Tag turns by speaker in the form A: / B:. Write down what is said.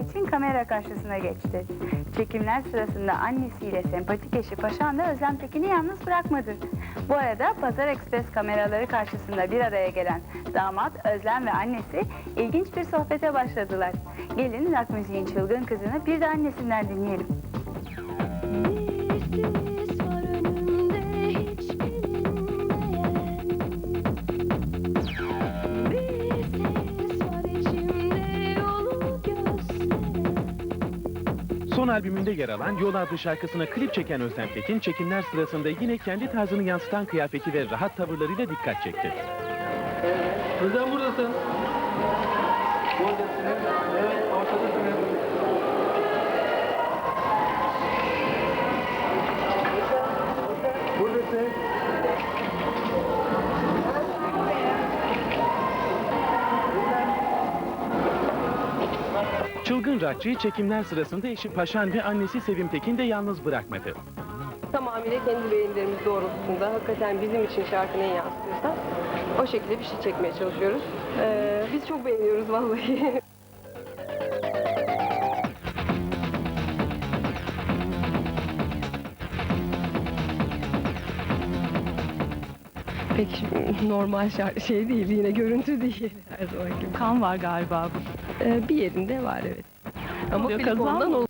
A: için kamera karşısına geçti. Çekimler sırasında annesiyle sempatik eşi Paşan da Özlem Tekin'i yalnız bırakmadı. Bu arada Pazar Ekspres kameraları karşısında bir araya gelen damat, Özlem ve annesi ilginç bir sohbete başladılar. Gelin rock müziğin çılgın kızını bir de annesinden dinleyelim.
B: Son albümünde yer alan Yol adlı şarkısına klip çeken Özlem Tekin, çekimler sırasında yine kendi tarzını yansıtan kıyafeti ve rahat tavırlarıyla dikkat çekti.
C: Neden buradasın? Buradasın. Evet, ortadasın.
B: Çılgın rockçıyı çekimler sırasında eşi Paşan ve annesi Sevim Tekin de yalnız bırakmadı.
D: tamamıyla kendi beğenilerimiz doğrultusunda hakikaten bizim için şarkı neyi yansıtıyorsa o şekilde bir şey çekmeye çalışıyoruz. Ee, biz çok beğeniyoruz vallahi. Pek normal şar- şey değil yine görüntü değil her zaman gibi.
E: Kan var galiba bu.
D: Ee, bir yerinde var evet. Ama
E: Oluyor,
D: klip
E: kazan
D: ondan
E: mı?